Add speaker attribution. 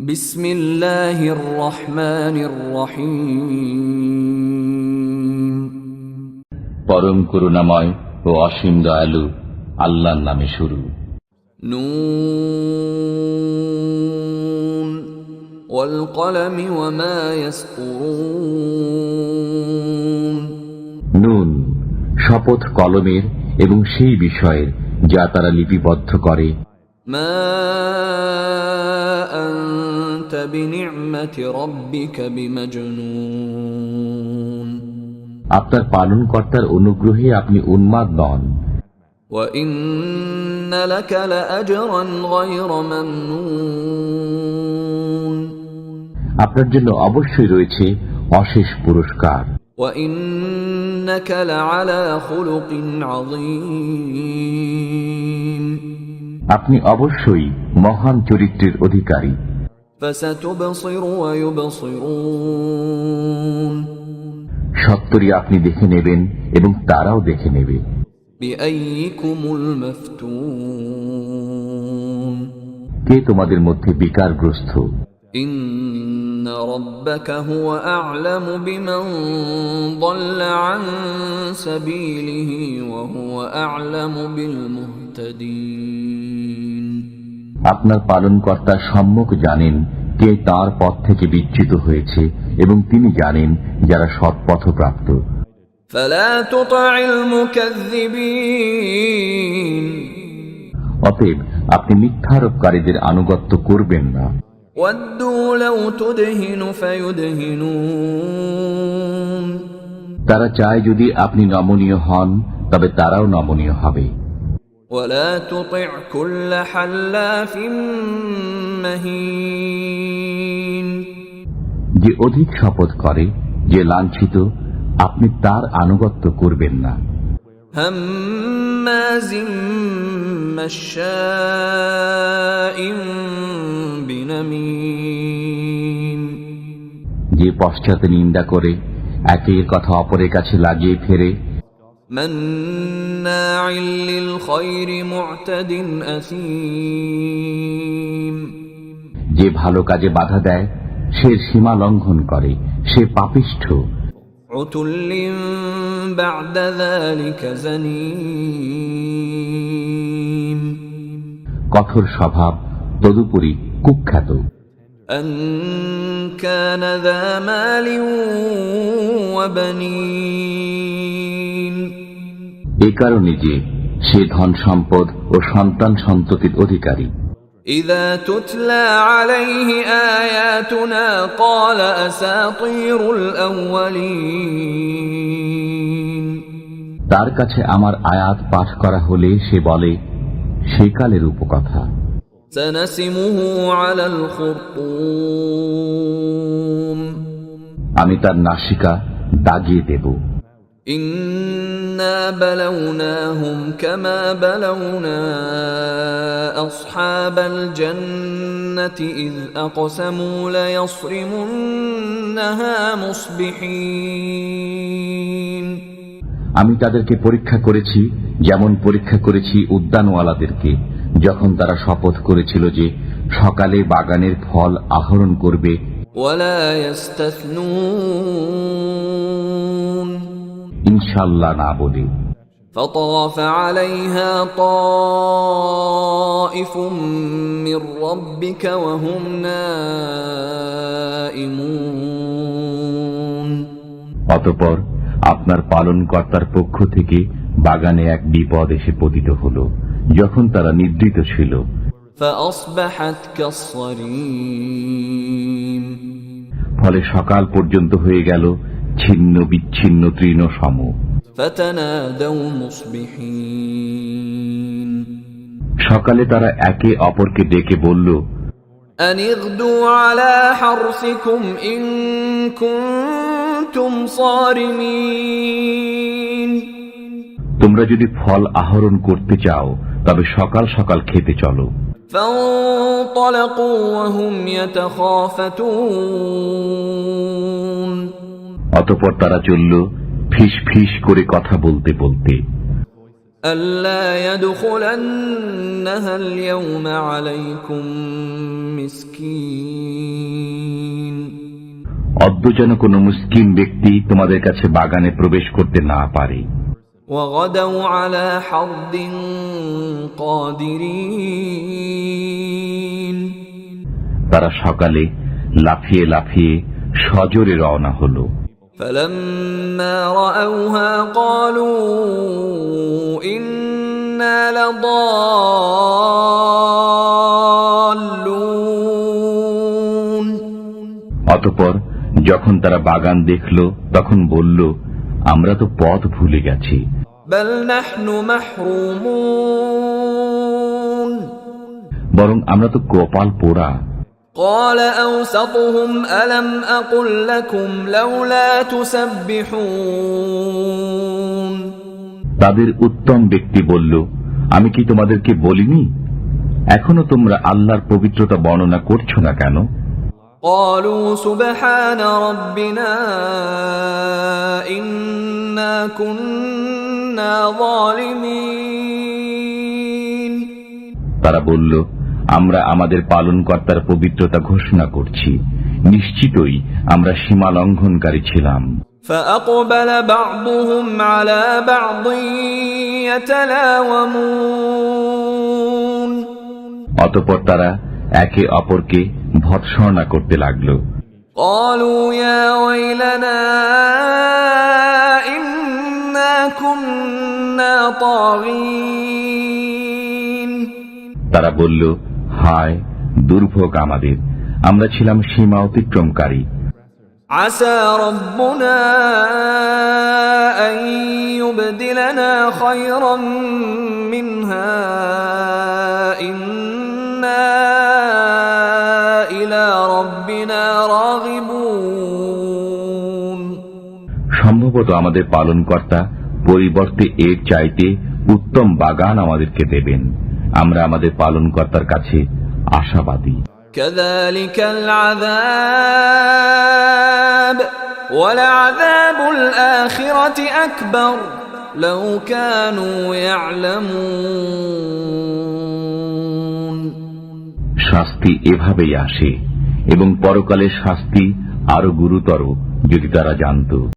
Speaker 1: বিসমিল্লাহির রহমানির রহিম।
Speaker 2: পরম করুণাময় ও অসীম দয়ালু আল্লাহর নামে শুরু।
Speaker 1: নুন ওয়াল কলমি ওয়া
Speaker 2: নুন শপথ কলমের এবং সেই বিষয়ের যা তারা লিপিবদ্ধ করে।
Speaker 1: মা
Speaker 2: আপনার পালন কর্তার অনুগ্রহে আপনি উন্মাদ নন। আপনার জন্য অবশ্যই রয়েছে অশেষ পুরস্কার। আপনি অবশ্যই মহান চরিত্রের অধিকারী। সত্তরই আপনি দেখে নেবেন এবং তারাও দেখে নেবে
Speaker 1: بأيكم المفتون
Speaker 2: কে তোমাদের মধ্যে বিকারগ্রস্ত
Speaker 1: إن ربك هو أعلم بمن ضل عن سبيله وهو أعلم بالمهتدين
Speaker 2: আপনার পালনকর্তা সম্যক জানেন কে তার পথ থেকে বিচ্যুত হয়েছে এবং তিনি জানেন যারা
Speaker 1: সৎ পথ প্রাপ্ত
Speaker 2: অতএব আপনি মিথ্যারোপকারীদের আনুগত্য করবেন না। তারা চায় যদি আপনি নমনীয় হন তবে তারাও নমনীয় হবে।
Speaker 1: ولا تطع كل حلاف مهين
Speaker 2: যে অধিক শপথ করে যে লাঞ্ছিত আপনি তার আনুগত্য করবেন না
Speaker 1: هماز مشاء بنميم
Speaker 2: যে পশ্চাতে নিন্দা করে একের কথা অপরের কাছে লাগিয়ে ফেরে
Speaker 1: مناع للخير معتد أثيم
Speaker 2: যে ভালো কাজে বাধা দেয় সে সীমা লঙ্ঘন করে সে পাপিষ্ঠ
Speaker 1: عتل بعد ذلك زنيم
Speaker 2: কঠোর স্বভাব তদুপরি কুখ্যাত
Speaker 1: أن كان ذا مال وبنين
Speaker 2: এ কারণে যে সে ধন সম্পদ ও সন্তান সন্ততির অধিকারী
Speaker 1: إذا تتلى عليه آياتنا قال أساطير الأولين
Speaker 2: তার কাছে আমার আয়াত পাঠ করা হলে সে বলে সেকালের উপকথা
Speaker 1: سنسمه على الخرطوم
Speaker 2: আমি তার নাসিকা দাগিয়ে দেব
Speaker 1: إنا بلوناهم كما بلونا أصحاب الجنة إذ أقسموا ليصرمنها مصبحين
Speaker 2: আমি তাদেরকে পরীক্ষা করেছি যেমন পরীক্ষা করেছি উদ্যানওয়ালাদেরকে যখন তারা শপথ করেছিল যে সকালে বাগানের ফল আহরণ করবে
Speaker 1: ولا يستثنون
Speaker 2: ইনশাল্লাহ না বলে
Speaker 1: فطاف عليها طائف من ربك وهم نائمون
Speaker 2: অতপর আপনার পালনকর্তার পক্ষ থেকে বাগানে এক বিপদ এসে পতিত হল যখন তারা নিদ্রিত ছিল
Speaker 1: فأصبحت كالصريم
Speaker 2: ফলে সকাল পর্যন্ত হয়ে গেল ছিন্ন বিচ্ছিন্ন তৃণ সম
Speaker 1: فتنادوا مصبحين
Speaker 2: সকালে তারা একে অপরকে ডেকে বলল
Speaker 1: أن اغدوا على حرثكم إن كنتم صارمين
Speaker 2: তোমরা যদি ফল আহরণ করতে চাও তবে সকাল সকাল খেতে চলো
Speaker 1: فانطلقوا وهم يتخافتون
Speaker 2: অতপর তারা চলল ফিস ফিস করে কথা বলতে বলতে
Speaker 1: ألا يدخلنها اليوم عليكم مسكين
Speaker 2: অদ্য যেন কোনো মুসকিম ব্যক্তি তোমাদের কাছে বাগানে প্রবেশ করতে না পারে
Speaker 1: وغدوا على حرد قادرين
Speaker 2: তারা সকালে লাফিয়ে লাফিয়ে সজোরে রওনা হলো
Speaker 1: فلما رأوها قالوا إنا لضالون
Speaker 2: অতপর যখন তারা বাগান দেখল তখন বলল আমরা তো পথ ভুলে গেছি
Speaker 1: بل نحن محرومون
Speaker 2: বরং আমরা তো কপাল পোড়া
Speaker 1: قال أوسطهم ألم أقل لكم لولا تسبحون
Speaker 2: তাদের উত্তম ব্যক্তি বলল আমি কি তোমাদেরকে বলিনি এখনো তোমরা আল্লাহর পবিত্রতা বর্ণনা করছো না কেন
Speaker 1: قالوا سبحان ربنا إنا كنا ظالمين
Speaker 2: তারা বলল আমরা আমাদের পালনকর্তার পবিত্রতা ঘোষণা করছি নিশ্চিতই আমরা সীমা লঙ্ঘনকারী ছিলাম
Speaker 1: فأقبل بعضهم على بعض يتلاومون
Speaker 2: অতপর তারা একে অপরকে ভৎসর্ণা করতে লাগলো
Speaker 1: قالوا يا ويلنا إنا كنا طاغين
Speaker 2: তারা বলল হায় দুর্ভোগ আমাদের আমরা ছিলাম সীমা অতিক্রমকারী
Speaker 1: عسى ربنا أن يبدلنا خيرا منها إنا إلى ربنا راغبون
Speaker 2: সম্ভবত আমাদের পালনকর্তা পরিবর্তে এর চাইতে উত্তম বাগান আমাদেরকে দেবেন আমরা আমাদের পালনকর্তার কাছে আশাবাদী
Speaker 1: كذلك العذاب ولعذاب الآخرة أكبر لو كانوا يعلمون
Speaker 2: শাস্তি এভাবেই আসে এবং পরকালের শাস্তি আরো গুরুতর যদি তারা জানত